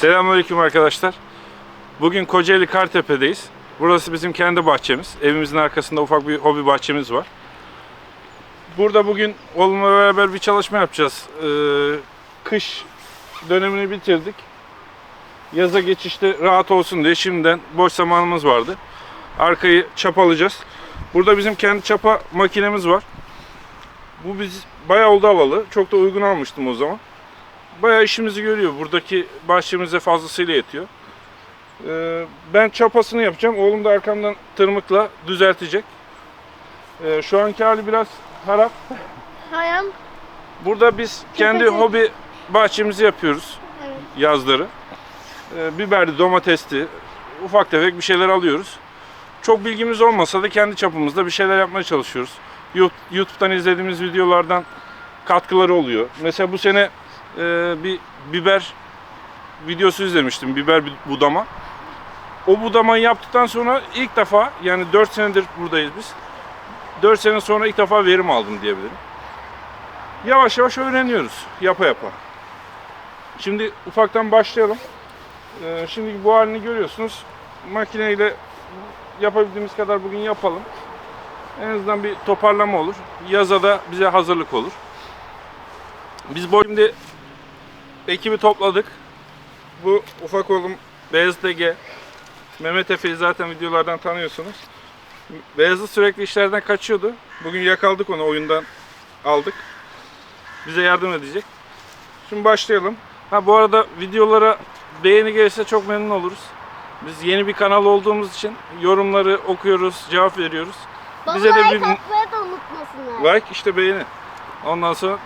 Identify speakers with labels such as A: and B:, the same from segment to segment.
A: Selamünaleyküm arkadaşlar. Bugün Kocaeli Kartepe'deyiz. Burası bizim kendi bahçemiz. Evimizin arkasında ufak bir hobi bahçemiz var. Burada bugün oğlumla beraber bir çalışma yapacağız. Ee, kış dönemini bitirdik. Yaza geçişte rahat olsun diye şimdiden boş zamanımız vardı. Arkayı çapalayacağız. Burada bizim kendi çapa makinemiz var. Bu biz bayağı oldu alalı. Çok da uygun almıştım o zaman. Bayağı işimizi görüyor. Buradaki bahçemize fazlasıyla yetiyor. Ee, ben çapasını yapacağım. Oğlum da arkamdan tırmıkla düzeltecek. Ee, şu anki hali biraz harap.
B: Hayam.
A: Burada biz kendi hobi bahçemizi yapıyoruz
B: Evet.
A: yazları. Ee, biberli, domatesli, ufak tefek bir şeyler alıyoruz. Çok bilgimiz olmasa da kendi çapımızda bir şeyler yapmaya çalışıyoruz. YouTube'dan izlediğimiz videolardan katkıları oluyor. Mesela bu sene e, bir biber videosu izlemiştim. Biber bu- budama. O budamayı yaptıktan sonra ilk defa yani 4 senedir buradayız biz. 4 sene sonra ilk defa verim aldım diyebilirim. Yavaş yavaş öğreniyoruz yapa yapa. Şimdi ufaktan başlayalım. Ee, şimdi bu halini görüyorsunuz. Makineyle yapabildiğimiz kadar bugün yapalım. En azından bir toparlama olur. Yaza da bize hazırlık olur. Biz bu ekibi topladık. Bu ufak oğlum Beyazıt Ege. Mehmet Efe'yi zaten videolardan tanıyorsunuz. Beyazıt sürekli işlerden kaçıyordu. Bugün yakaladık onu oyundan aldık. Bize yardım edecek. Şimdi başlayalım. Ha bu arada videolara beğeni gelirse çok memnun oluruz. Biz yeni bir kanal olduğumuz için yorumları okuyoruz, cevap veriyoruz.
B: Baba
A: Bize de
B: like
A: bir
B: atmayı da unutmasınlar.
A: like işte beğeni. Ondan sonra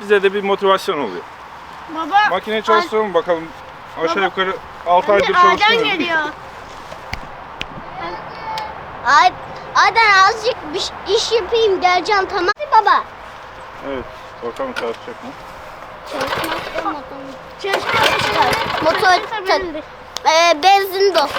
A: bize de bir motivasyon oluyor.
B: Baba.
A: Makineyi çalıştıralım bakalım. Aşağı
B: Baba.
A: yukarı 6 aydır
B: Anne Adem
A: çalıştırıyoruz.
B: geliyor.
C: Ay, Aden azıcık bir ş- iş yapayım geleceğim tamam mı baba?
A: Evet. Bakalım çalışacak mı?
B: Çalışma.
C: Motor tak. Ee, benzin dost.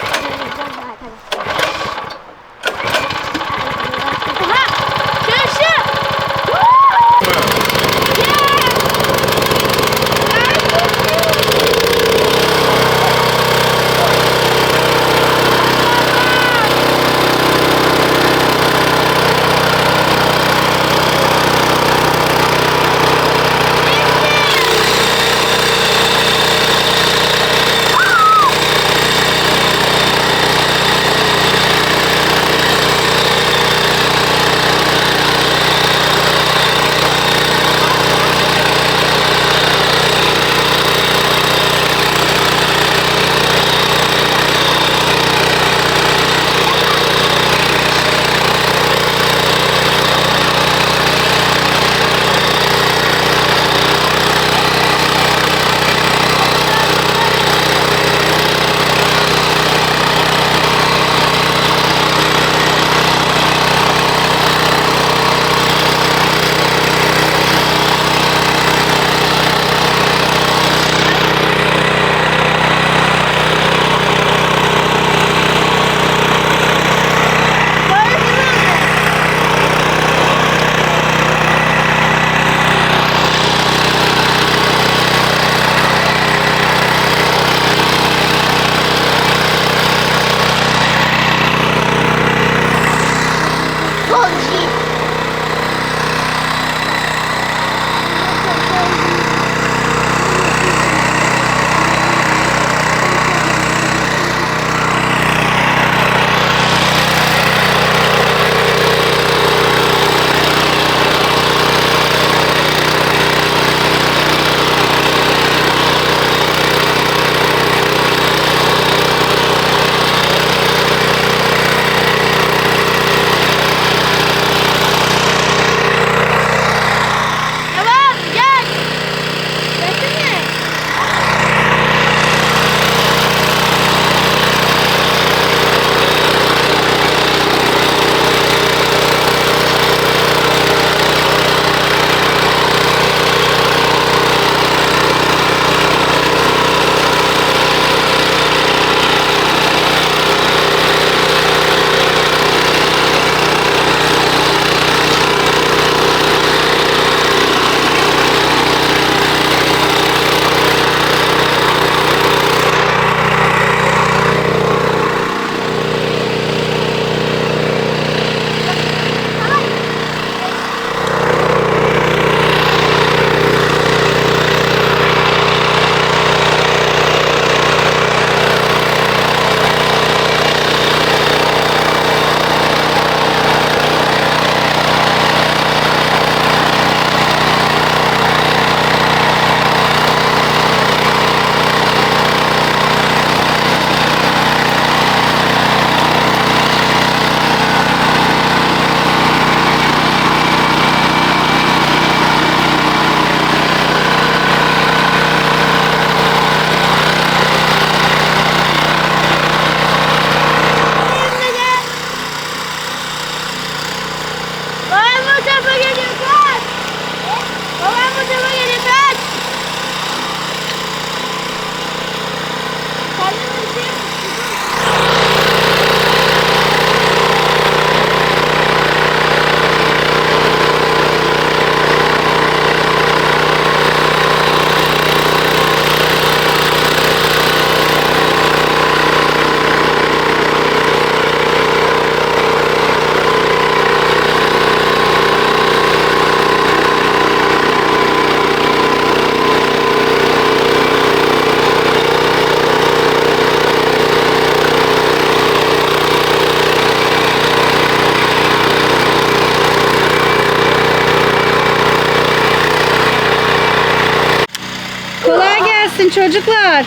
D: Bakalım çocuklar.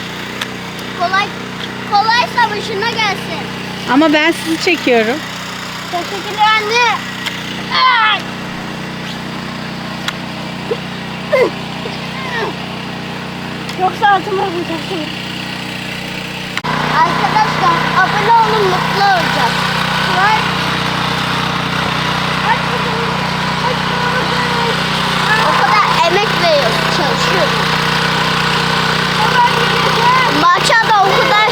C: Kolay kolaysa başına gelsin.
D: Ama ben sizi çekiyorum.
C: Teşekkürler anne. Ay!
B: Yoksa altıma vuracaksın.
C: Arkadaşlar abone olun mutlu olacağız. Like. O kadar emek veriyoruz, çalışıyoruz. Maça da o kadar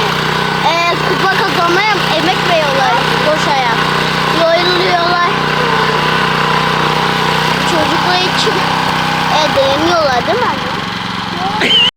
C: e, kupa kazanmaya emek veriyorlar boş ayak. Yoruluyorlar. Çocuklar için e, değmiyorlar değil mi anne?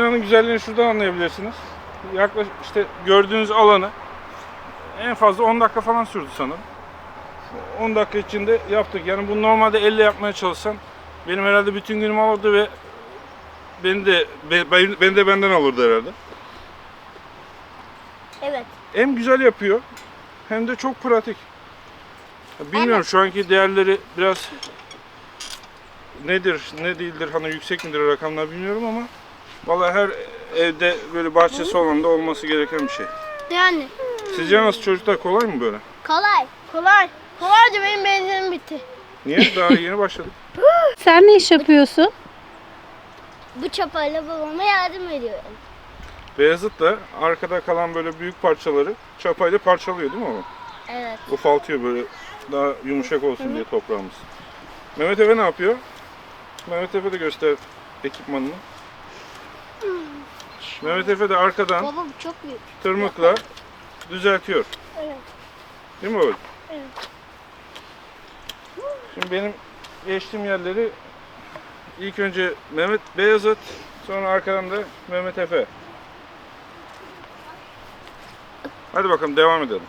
A: makinenin güzelliğini şuradan anlayabilirsiniz. Yaklaşık işte gördüğünüz alanı en fazla 10 dakika falan sürdü sanırım. 10 dakika içinde yaptık. Yani bu normalde elle yapmaya çalışsan benim herhalde bütün günümü alırdı ve beni de be- ben- beni de benden alırdı herhalde.
C: Evet.
A: Hem güzel yapıyor hem de çok pratik. Bilmiyorum şu anki değerleri biraz nedir, ne değildir, hani yüksek midir rakamlar bilmiyorum ama vallahi her evde böyle bahçesi olan da olması gereken bir şey.
B: Yani
A: Sizce nasıl çocuklar kolay mı böyle?
C: Kolay.
B: kolay. Kolayca benim benzinim bitti.
A: Niye? Daha yeni başladık.
D: Sen ne iş yapıyorsun?
C: Bu çapayla babama yardım ediyorum.
A: Beyazıt da arkada kalan böyle büyük parçaları çapayla parçalıyor değil mi oğlum?
C: Evet.
A: Ufaltıyor böyle daha yumuşak olsun diye toprağımız. Mehmet Efe ne yapıyor? Mehmet Efe de göster ekipmanını. Mehmet Efe de arkadan
C: Baba bu çok büyük.
A: tırmıkla düzeltiyor.
B: Evet.
A: Değil mi oğlum?
B: Evet.
A: Şimdi benim geçtiğim yerleri ilk önce Mehmet Beyazıt, sonra arkadan da Mehmet Efe. Hadi bakalım devam edelim.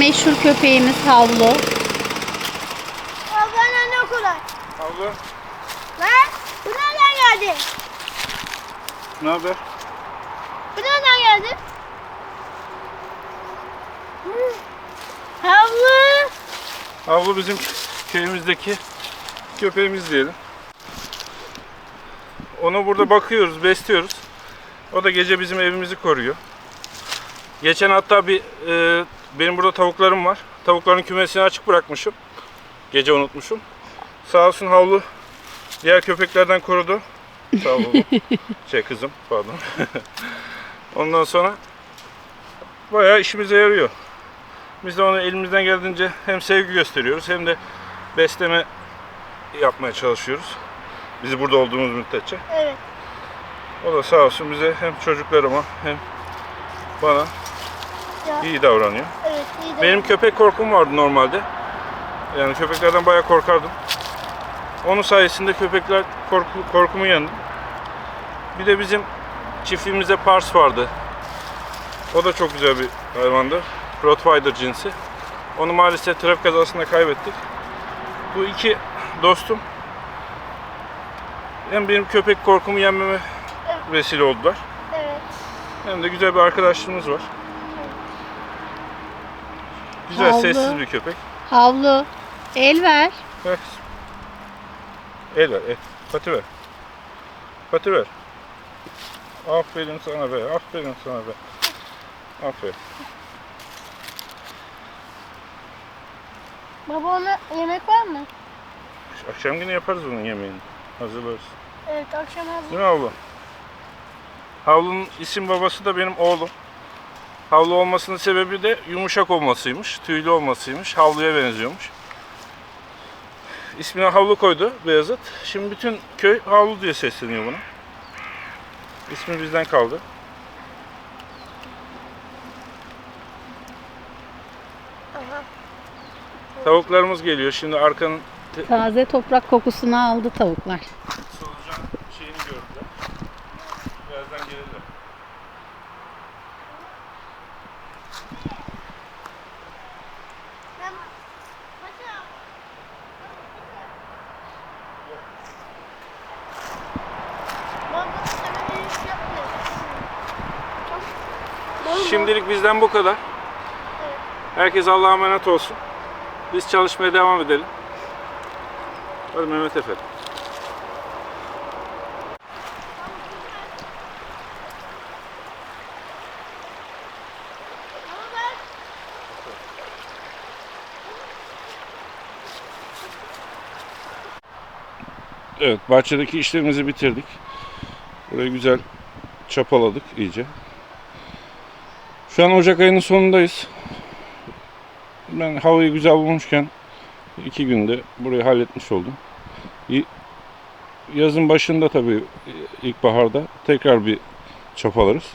D: Meşhur köpeğimiz Havlu.
B: Benden ne kolay.
A: Havlu
B: Lan bu nereden geldi?
A: ne haber?
B: Bu nereden geldi? Havlu.
A: Havlu bizim köyümüzdeki köpeğimiz diyelim. Ona burada bakıyoruz, besliyoruz. O da gece bizim evimizi koruyor. Geçen hatta bir e, benim burada tavuklarım var. Tavukların kümesini açık bırakmışım. Gece unutmuşum. Sağ olsun havlu diğer köpeklerden korudu. Sağ ol oğlum. şey kızım pardon. Ondan sonra bayağı işimize yarıyor. Biz de onu elimizden geldiğince hem sevgi gösteriyoruz hem de besleme yapmaya çalışıyoruz. Biz burada olduğumuz müddetçe.
B: Evet.
A: O da sağ olsun bize hem çocuklarıma hem bana
B: Ya.
A: iyi davranıyor.
B: Evet iyi de.
A: Benim köpek korkum vardı normalde. Yani köpeklerden bayağı korkardım. Onun sayesinde köpekler korku, korkumu yendim. Bir de bizim çiftliğimizde Pars vardı. O da çok güzel bir hayvandı. Rottweiler cinsi. Onu maalesef trafik kazasında kaybettik. Bu iki dostum hem benim köpek korkumu yenmeme vesile oldular.
B: Evet.
A: Hem de güzel bir arkadaşlığımız var. Güzel,
D: Havlu.
A: sessiz bir köpek.
D: Havlu. El ver.
A: Ver. El ver, el. Pati ver. Pati ver. Aferin sana be, aferin sana be. Aferin.
B: Baba ona yemek var mı?
A: Akşam yine yaparız bunun yemeğini. Hazırlarız.
B: Evet akşam hazır.
A: Değil mi Havlu? Havlu'nun isim babası da benim oğlum. Havlu olmasının sebebi de yumuşak olmasıymış, tüylü olmasıymış, havluya benziyormuş. İsmine Havlu koydu Beyazıt. Şimdi bütün köy Havlu diye sesleniyor buna. İsmi bizden kaldı.
B: Aha.
A: Tavuklarımız geliyor. Şimdi arkanın
D: Taze toprak kokusunu aldı tavuklar.
A: solucan şeyini gördüler. Birazdan gelirler.
B: Ben... Paşa. Baba sana bir iş yapmıyor.
A: Şimdilik bizden bu kadar. Herkes Allah'a emanet olsun. Biz çalışmaya devam edelim. Hadi Mehmet Efe. Evet, bahçedeki işlerimizi bitirdik. Burayı güzel çapaladık iyice. Şu an Ocak ayının sonundayız. Ben havayı güzel bulmuşken iki günde burayı halletmiş oldum. Yazın başında tabii ilkbaharda tekrar bir çapalarız.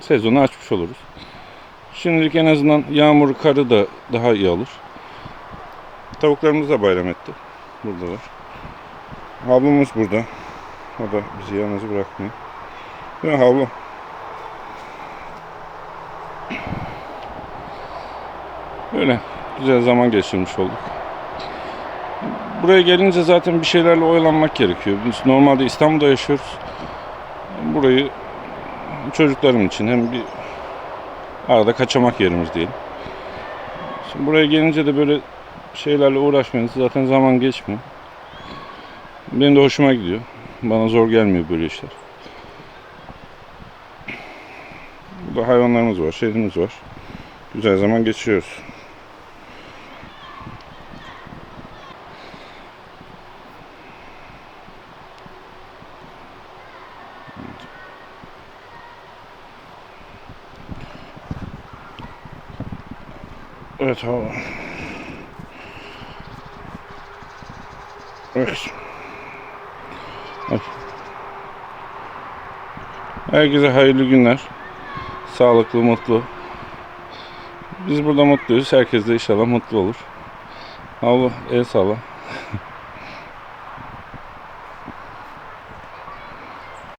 A: Sezonu açmış oluruz. Şimdilik en azından yağmur, karı da daha iyi alır. Tavuklarımız da bayram etti. Buradalar. Havlumuz burada. O da bizi yalnız bırakmıyor. Değil mi havlu? Öyle güzel zaman geçirmiş olduk. Buraya gelince zaten bir şeylerle oyalanmak gerekiyor. Biz normalde İstanbul'da yaşıyoruz. Burayı çocuklarım için hem bir arada kaçamak yerimiz diyelim. Şimdi buraya gelince de böyle şeylerle uğraşmayınca zaten zaman geçmiyor. Benim de hoşuma gidiyor. Bana zor gelmiyor böyle işler. Hayvanlarımız var, şeylerimiz var. Güzel zaman geçiriyoruz. Evet hava. Evet. Herkese hayırlı günler. Sağlıklı, mutlu. Biz burada mutluyuz. Herkes de inşallah mutlu olur. Allah el sağla.